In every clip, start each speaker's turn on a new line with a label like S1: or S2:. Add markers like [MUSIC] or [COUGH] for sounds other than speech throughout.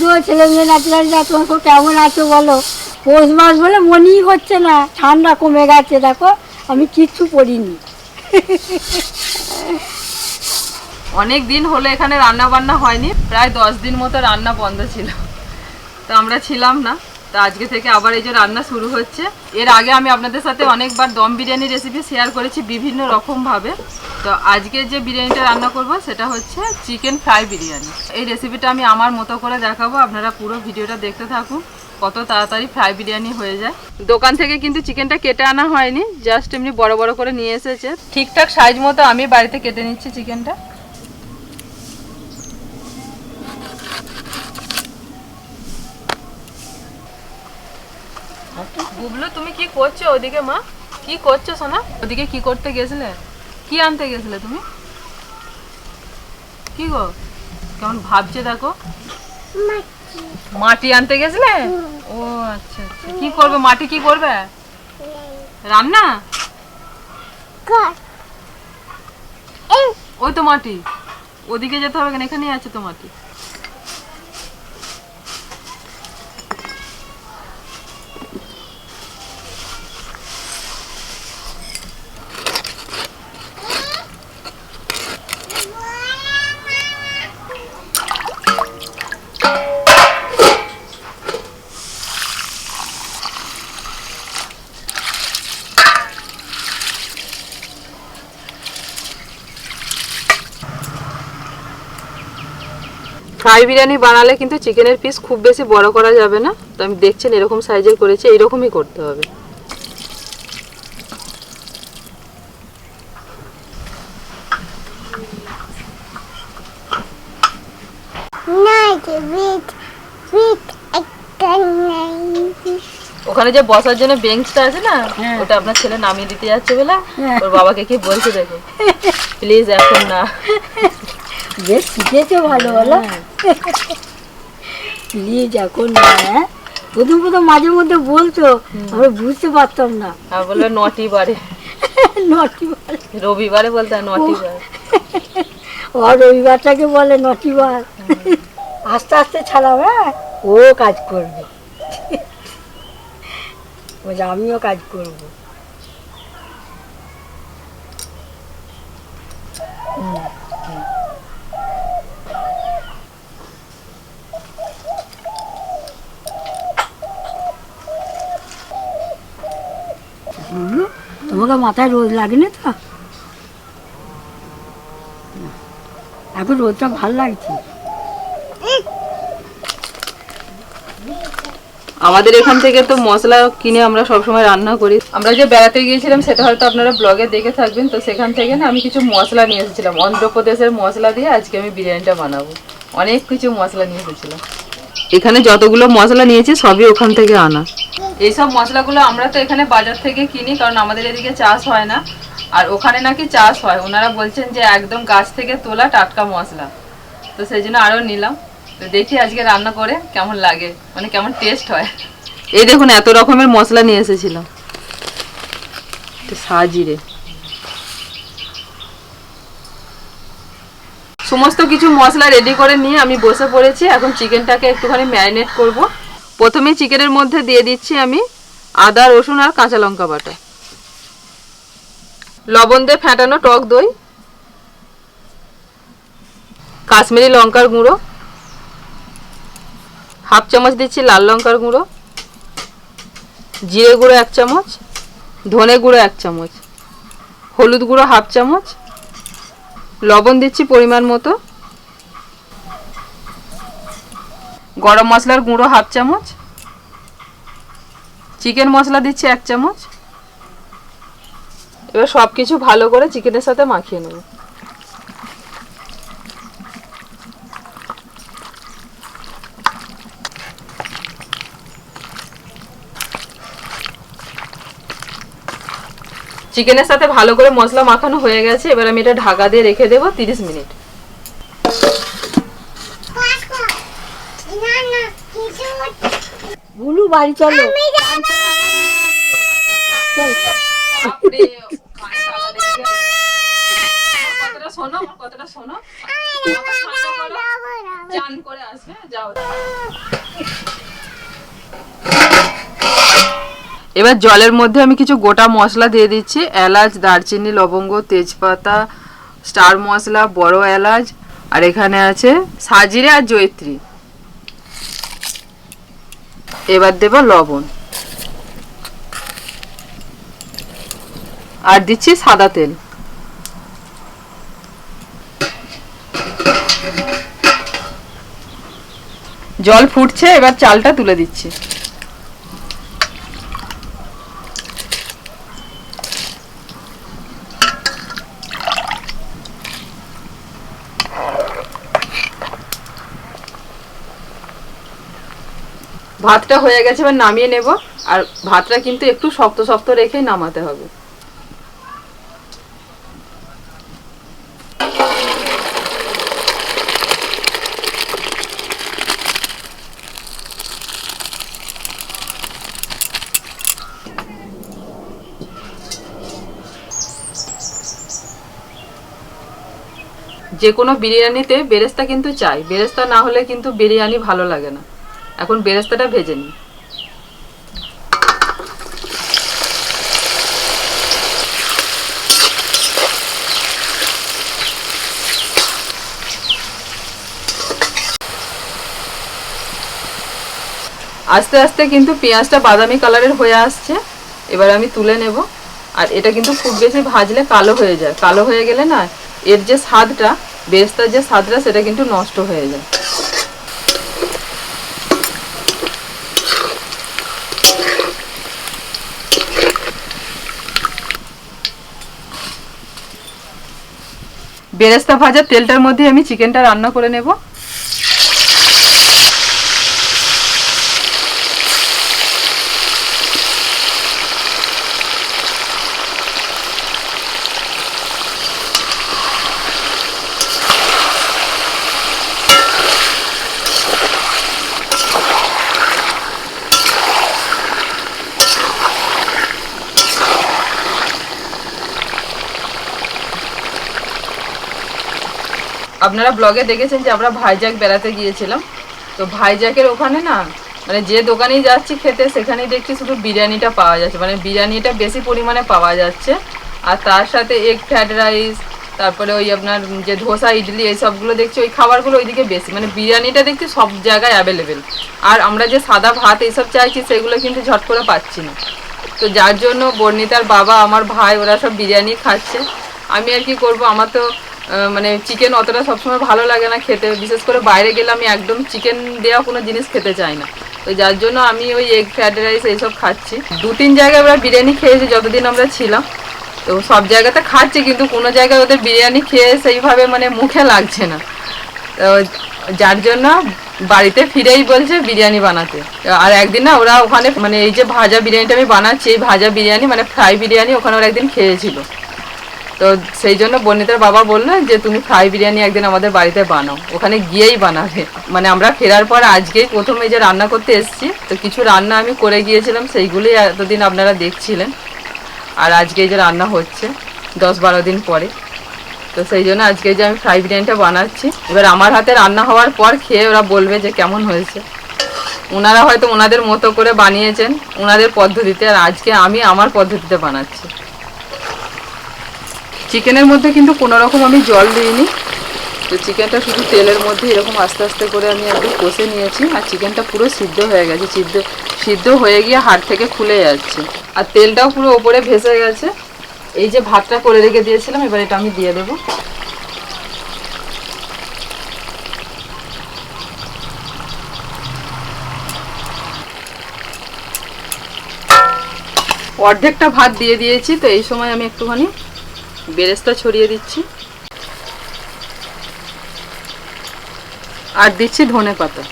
S1: গো ছেলে মেয়ে নাতিরা তোমার খুব কেমন আছো বলো। পৌষ মাস বলে মনেই হচ্ছে না, ঠান্ডা কমে গেছে, দেখো, আমি কিচ্ছু পড়িনি।
S2: অনেক দিন হলো এখানে রান্না বান্না হয়নি, প্রায় দশ দিন মতো রান্না বন্ধ ছিল। তো আমরা ছিলাম না। তো আজকে থেকে আবার এই যে রান্না শুরু হচ্ছে। এর আগে আমি আপনাদের সাথে অনেকবার দম বিরিয়ানি রেসিপি শেয়ার করেছি বিভিন্ন রকমভাবে তো আজকে যে বিরিয়ানিটা রান্না করব, সেটা হচ্ছে চিকেন ফ্রাই বিরিয়ানি। এই রেসিপিটা আমি আমার মতো করে দেখাবো, আপনারা পুরো ভিডিওটা দেখতে থাকুন, কত তাড়াতাড়ি ফ্রাই বিরিয়ানি হয়ে যায়। দোকান থেকে কিন্তু চিকেনটা কেটে আনা হয়নি জাস্ট এমনি বড় বড় করে নিয়ে এসেছে। ঠিকঠাক সাইজ মতো আমি বাড়িতে কেটে নিচ্ছি চিকেনটা বুবলু তুমি কি করছ ওদিকে মা? কি করছ সোনা? ওদিকে কি করতে গেছিলে? কি আনতে গেছিলে তুমি? কি গো? কেমন ভাবছে দেখো? মাটি আনতে গেছিলে? ও আচ্ছা আচ্ছা। কি করবে? মাটি কি করবে? রান্না? ওই তো মাটি। ওদিকে যেতে হবে কেন? এখানেই আছে তো মাটি। ফ্রাই বিরিয়ানি বানালে কিন্তু চিকেনের পিস খুব বেশি বড় করা যাবে না। তো আমি দেখছেন এরকম সাইজের করেছি এইরকমই করতে হবে। ওখানে যে বসার জন্য বেঞ্চটা আছে না
S1: হ্যাঁ।
S2: ওটা আপনার ছেলে নামিয়ে দিতে যাচ্ছে বলে
S1: হ্যাঁ।
S2: ওর বাবাকে কি বলছে দেখো। [LAUGHS] প্লিজ এখন না।
S1: বেশ শিখেছো ভালো বলো? প্লিজ এখন না হ্যাঁ? প্রথম প্রথম মাঝে মধ্যে বলছো আমরা বুঝতে পারতাম না।
S2: আর বলবে নটি বারে।
S1: নটি বার।
S2: রবিবারে বলতে নটি বার।
S1: ও রবিবারটাকে বলে নটি বার। আস্তে আস্তে ছাড়াও হ্যাঁ? ও কাজ করবে। বলছে আমিও কাজ করব। বুঝলো তোমাকে মাথায় রোদ লাগেনি তো? এখন রোদটা ভালো লাগছে।
S2: আমাদের এখান থেকে তো মশলা কিনে আমরা সবসময় রান্না করি। আমরা যে বেড়াতে গিয়েছিলাম সেটা হয়তো আপনারা ব্লগে দেখে থাকবেন। তো সেখান থেকে না আমি কিছু মশলা নিয়ে এসেছিলাম। অন্ধ্রপ্রদেশের মশলা দিয়ে আজকে আমি বিরিয়ানিটা বানাবো। অনেক কিছু মশলা নিয়ে এসেছিলাম। এখানে যতগুলো মশলা নিয়েছি সবই ওখান থেকে আনা। এইসব মশলাগুলো আমরা তো এখানে বাজার থেকে কিনি, কারণ আমাদের এদিকে চাষ হয় না। আর ওখানে নাকি চাষ হয়। ওনারা বলছেন যে একদম গাছ থেকে তোলা টাটকা মশলা। তো সেই জন্য আরও নিলাম। তো দেখি আজকে রান্না করে কেমন লাগে। মানে কেমন টেস্ট হয়। এই দেখুন, এত রকমের মশলা নিয়ে এসেছিলাম সাজিরে। সমস্ত কিছু মশলা রেডি করে নিয়ে আমি বসে পড়েছি। এখন চিকেনটাকে একটুখানি ম্যারিনেট করব। প্রথমে চিকেনের মধ্যে দিয়ে দিচ্ছি আমি আদা, রসুন আর কাঁচা লঙ্কা বাটা। লবণ দিয়ে ফেটানো টক দই, কাশ্মীরি লঙ্কার গুঁড়ো, হাফ চামচ দিচ্ছি লাল লঙ্কার গুঁড়ো, জিরে গুঁড়ো এক চামচ, ধনে গুঁড়ো এক চামচ, হলুদ গুঁড়ো হাফ চামচ, লবণ দিচ্ছি পরিমাণ মতো। গরম মশলার গুঁড়ো হাফ চামচ। চিকেন মশলা দিচ্ছি এক চামচ। এবার সব কিছু ভালো করে চিকেনের সাথে মাখিয়ে নেব। চিকেনের সাথে ভালো করে মশলা মাখানো হয়ে গেছে। এবার আমি এটা ঢাকা দিয়ে রেখে দেবো তিরিশ মিনিট।
S1: বুলু বাড়ি চলো।
S2: শোনো কথাটা শোনো। চান করে আসবে যাও। এবার জলের মধ্যে আমি কিছু গোটা মশলা দিয়ে দিচ্ছি। এলাচ দারচিনি লবঙ্গ তেজপাতা স্টার মশলা বড় এলাচ আর এখানে আছে সাজিরে আর জয়ত্রী। এবার দেব লবণ। আর দিচ্ছি সাদা তেল। জল ফুটছে এবার চালটা তুলে দিচ্ছি। ভাতটা হয়ে গেছে, এবার নামিয়ে নেব। আর ভাতটা কিন্তু একটু শক্ত শক্ত রেখেই নামাতে হবে। যে কোনো বিরিয়ানিতে বেরেস্তা কিন্তু চাই। বেরেস্তা না হলে কিন্তু বিরিয়ানি ভালো লাগে না। এখন বেরেস্তাটা ভেজে নিই। আস্তে আস্তে কিন্তু পেঁয়াজটা বাদামি কালারের হয়ে আসছে। এবার আমি তুলে নেব। আর এটা কিন্তু খুব বেশি ভাজলে কালো হয়ে যায়। কালো হয়ে গেলে না, এর যে স্বাদটা, বেরেস্তার যে স্বাদটা, সেটা কিন্তু নষ্ট হয়ে যায়। বেরেস্তা ভাজার তেলটার মধ্যে আমি চিকেনটা রান্না করে নেব। আপনারা ব্লগে দেখেছেন যে আমরা ভাইজ্যাক বেড়াতে গিয়েছিলাম। তো ভাইজ্যাকের ওখানে না মানে যে দোকানেই যাচ্ছি খেতে, সেখানেই দেখছি শুধু বিরিয়ানিটা পাওয়া যাচ্ছে। মানে বিরিয়ানিটা বেশি পরিমাণে পাওয়া যাচ্ছে। আর তার সাথে এগ ফ্রাইড রাইস তারপরে ওই আপনার যে ধোসা, ইডলি, এই সবগুলো দেখছি, ওই খাবারগুলো ওইদিকে বেশি। মানে বিরিয়ানিটা দেখছি সব জায়গায় অ্যাভেলেবেল আর আমরা যে সাদা ভাত এইসব চাইছি, সেগুলো কিন্তু ঝট করে পাচ্ছি না। তো যার জন্য বর্ণিতার বাবা, আমার ভাই, ওরা সব বিরিয়ানি খাচ্ছে। আমি আর কি করব, আমার তো মানে চিকেন অতটা সবসময় ভালো লাগে না খেতে। বিশেষ করে বাইরে গেলে আমি একদম চিকেন দেওয়া কোনো জিনিস খেতে চাই না। তো যার জন্য আমি ওই এগ ফ্রাইড রাইস এইসব খাচ্ছি। দু তিন জায়গায় আমরা বিরিয়ানি খেয়েছি যতদিন আমরা ছিলাম। তো সব জায়গাতে খাচ্ছি, কিন্তু কোনো জায়গায় ওদের বিরিয়ানি খেয়ে সেইভাবে মানে মুখে লাগছে না। তো যার জন্য বাড়িতে ফিরেই বলছে বিরিয়ানি বানাতে। আর একদিন না ওরা ওখানে মানে এই যে ভাজা বিরিয়ানিটা আমি বানাচ্ছি, এই ভাজা বিরিয়ানি মানে ফ্রাই বিরিয়ানি ওখানে ওরা একদিন খেয়েছিল। তো সেই জন্য বর্ণিতার বাবা বলল যে, তুমি ফ্রাই বিরিয়ানি একদিন আমাদের বাড়িতে বানাও। ওখানে গিয়েই বানাবে। মানে আমরা ফেরার পর আজকেই প্রথমে যে রান্না করতে এসেছি, তো কিছু রান্না আমি করে গিয়েছিলাম, সেইগুলোই এতদিন আপনারা দেখছিলেন। আর আজকে যে রান্না হচ্ছে, দশ বারো দিন পরে। তো সেই জন্য আজকে যে আমি ফ্রাই বিরিয়ানিটা বানাচ্ছি। এবার আমার হাতে রান্না হওয়ার পর খেয়ে ওরা বলবে যে, কেমন হয়েছে? ওনারা হয়তো ওনাদের মতো করে বানিয়েছেন, ওনাদের পদ্ধতিতে। আর আজকে আমি আমার পদ্ধতিতে বানাচ্ছি। চিকেনের মধ্যে কিন্তু কোনো রকম আমি জল দিইনি। তো চিকেনটা শুধু তেলের মধ্যে এরকম আস্তে আস্তে করে আমি একদম কষে নিয়েছি আর চিকেনটা পুরো সিদ্ধ হয়ে গেছে। সিদ্ধ সিদ্ধ হয়ে গিয়ে হাড় থেকে খুলে যাচ্ছে। আর তেলটাও পুরো ওপরে ভেসে গেছে। এই যে ভাতটা করে রেখে দিয়েছিলাম, এবার এটা আমি দিয়ে দেবো। অর্ধেকটা ভাত দিয়ে দিয়েছি, তো এই সময় আমি একটুখানি বেরেস্তা ছড়িয়ে দিচ্ছি। আর দিচ্ছি ধনে পাতা।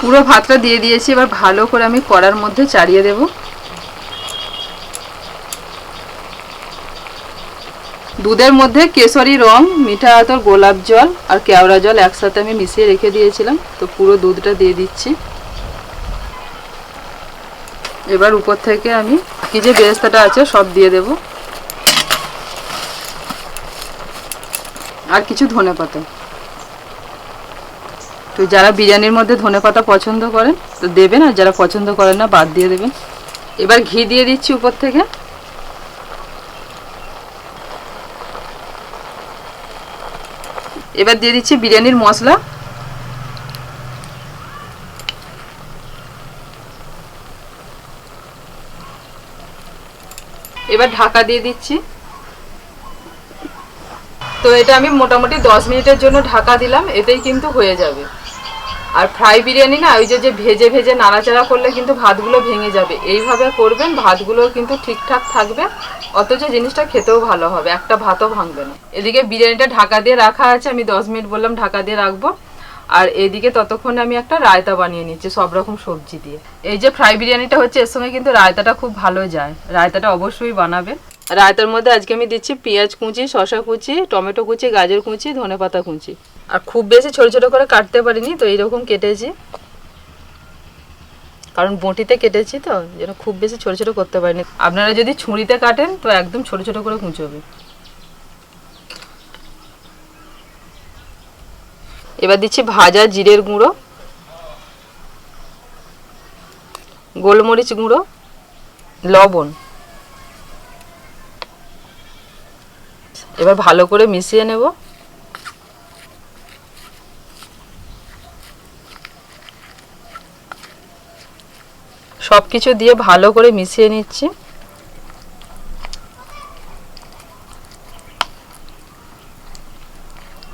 S2: পুরো ভাতটা দিয়ে দিয়েছি, এবার ভালো করে আমি কড়ার মধ্যে চাড়িয়ে দেব। দুধের মধ্যে কেশরী রং, মিঠা আতর, গোলাপ জল আর কেওড়া জল একসাথে আমি মিশিয়ে রেখে দিয়েছিলাম, তো পুরো দুধটা দিয়ে দিচ্ছি। এবার উপর থেকে আমি কি যে বেরেস্তাটা আছে সব দিয়ে দেব। আর কিছু ধনে পাতা। তো যারা বিরিয়ানির মধ্যে ধনে পাতা পছন্দ করেন, তো দেবেন, আর যারা পছন্দ করেন না, বাদ দিয়ে দেবেন। এবার ঘি দিয়ে দিচ্ছি উপর থেকে। এবার দিয়ে দিচ্ছি বিরিয়ানির মশলা। এবার ঢাকা দিয়ে দিচ্ছি। তো এটা আমি মোটামুটি দশ মিনিটের জন্য ঢাকা দিলাম, এতেই কিন্তু হয়ে যাবে। আর ফ্রাই বিরিয়ানি না, ওই যে ভেজে ভেজে নাড়াচাড়া করলে কিন্তু ভাতগুলো ভেঙে যাবে। এইভাবে করবেন ভাতগুলো কিন্তু ঠিকঠাক থাকবে। অথচ জিনিসটা খেতেও ভালো হবে, একটা ভাতও ভাঙবে না। এদিকে বিরিয়ানিটা ঢাকা দিয়ে রাখা আছে, আমি দশ মিনিট বললাম ঢাকা দিয়ে রাখব। আর এদিকে ততক্ষণে আমি একটা রায়তা বানিয়ে নিচ্ছি, সব রকম সবজি দিয়ে। এই যে ফ্রাই বিরিয়ানিটা হচ্ছে, এর সঙ্গে কিন্তু রায়তাটা খুব ভালো যায়। রায়তাটা অবশ্যই বানাবে। রায়তার মধ্যে আজকে আমি দিচ্ছি পেঁয়াজ কুচি শশা কুচি, টমেটো কুচি, গাজর কুচি, ধনেপাতা কুচি। আর খুব বেশি ছোট ছোট করে কাটতে পারিনি, তো এইরকম কেটেছি। কারণ বটিতে কেটেছি তো, যেন খুব বেশি ছোট ছোট করতে পারিনি। আপনারা যদি ছুরিতে কাটেন, তো একদম ছোট ছোট করে কুচোবে এবার দিচ্ছি ভাজা জিরের গুঁড়ো, গোলমরিচ গুঁড়ো, লবণ। এবার ভালো করে মিশিয়ে নেব। সব কিছু দিয়ে ভালো করে মিশিয়ে নিচ্ছি।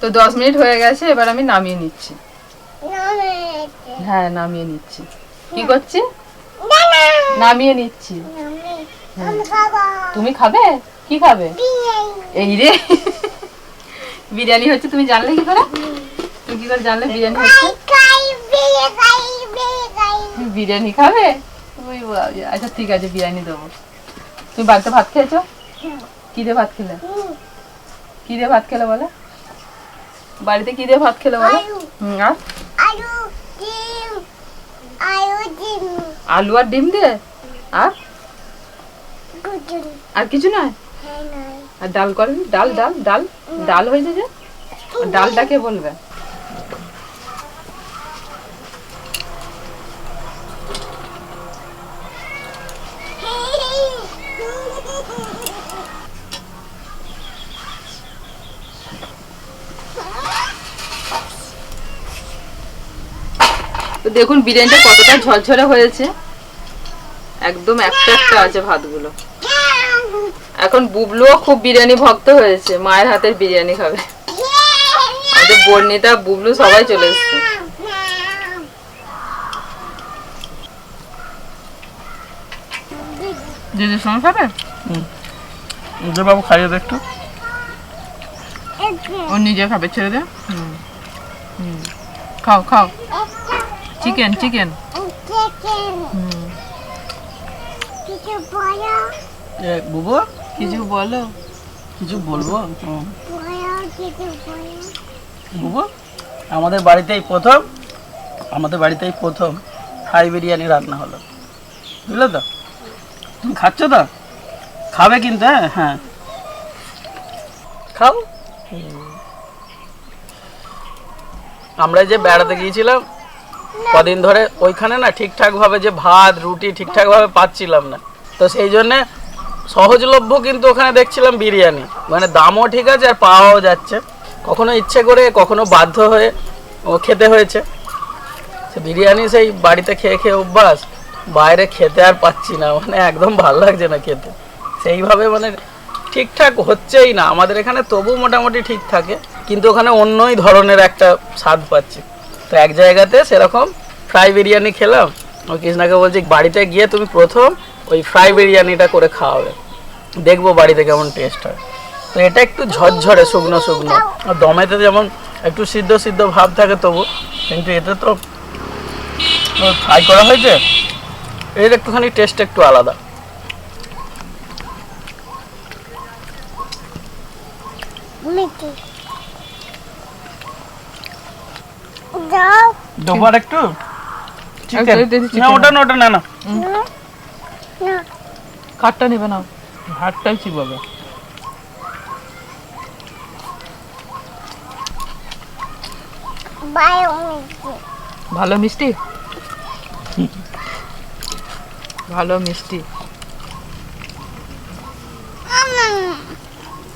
S2: তো দশ মিনিট হয়ে গেছে এবার আমি নামিয়ে নিচ্ছি। হ্যাঁ নামিয়ে নিচ্ছি। কি করছি? নামিয়ে নিচ্ছি। তুমি খাবে? কি খাবে? এই রে। বিরিয়ানি হচ্ছে তুমি জানলে কি করে? তুমি কি করে জানলে বিরিয়ানি হচ্ছে? বিরিয়ানি খাবে? আচ্ছা ঠিক আছে বিরিয়ানি দেবো। তুমি বাড়িতে ভাত খেয়েছো? কি দিয়ে ভাত খেলে? কি দিয়ে ভাত খেলে বলে? বাড়িতে কি দিয়ে ভাত খেলে বলে? আর আলু আর ডিম দিয়ে? আর আর কিছু নয়? আর ডাল করেন ডাল ডাল ডাল ডাল হয়েছে যে? ডালটাকে বলবে? তো দেখুন বিরিয়ানিটা কতটা ঝরঝরে হয়েছে। একদম একটা একটা আছে ভাতগুলো। এখন বুবলুও খুব বিরিয়ানি ভক্ত হয়েছে মায়ের হাতের বিরিয়ানি খাবে। আমাদের বর্ণিতা বুবলু সবাই চলে এসছে। সঙ্গে খাবে
S3: যে বাবু খাইয়ে দে একটু।
S2: ও নিজে খাবে ছেড়ে দে। হুম। হুম। খাও। খাও চিকেন চিকেন
S3: বুবু?
S2: কিছু বলো?
S3: কিছু বলব। বুবু আমাদের বাড়িতেই প্রথম আমাদের বাড়িতেই প্রথম ফ্রাই বিরিয়ানি রান্না হলো। বুঝলে তো? তুমি খাচ্ছ তো? খাবে কিন্তু হ্যাঁ হ্যাঁ। খাও। আমরা যে বেড়াতে গিয়েছিলাম কদিন ধরে ওইখানে না ঠিকঠাক ভাবে যে ভাত, রুটি ঠিকঠাক ভাবে পাচ্ছিলাম না। তো সেই জন্যে সহজলভ্য কিন্তু ওখানে দেখছিলাম বিরিয়ানি। মানে দামও ঠিক আছে আর পাওয়াও যাচ্ছে। কখনো ইচ্ছে করে, কখনো বাধ্য হয়ে ও খেতে হয়েছে। সে বিরিয়ানি সেই বাড়িতে খেয়ে খেয়ে অভ্যাস। বাইরে খেতে আর পাচ্ছি না মানে একদম ভালো লাগছে না খেতে। সেইভাবে মানে ঠিকঠাক হচ্ছেই না। আমাদের এখানে তবু মোটামুটি ঠিক থাকে, কিন্তু ওখানে অন্যই ধরনের একটা স্বাদ পাচ্ছি। তো এক জায়গাতে সেরকম ফ্রাই বিরিয়ানি খেলাম। ওই কৃষ্ণাকে বলছি, বাড়িতে গিয়ে তুমি প্রথম ওই ফ্রাই বিরিয়ানিটা করে খাওয়াবে। দেখব বাড়িতে কেমন টেস্ট হয়। তো এটা একটু ঝরঝরে, শুকনো শুকনো। আর দমেতে যেমন একটু সিদ্ধ সিদ্ধ ভাব থাকে তবু, কিন্তু এতে তো ফ্রাই করা হয়েছে, এর একটুখানি টেস্ট একটু আলাদা। দেবো একটু? না ওটা না ওটা না না।
S2: কাটটা নেবে না। হাতটাই চিবাবে। ভালো মিষ্টি? ভালো মিষ্টি।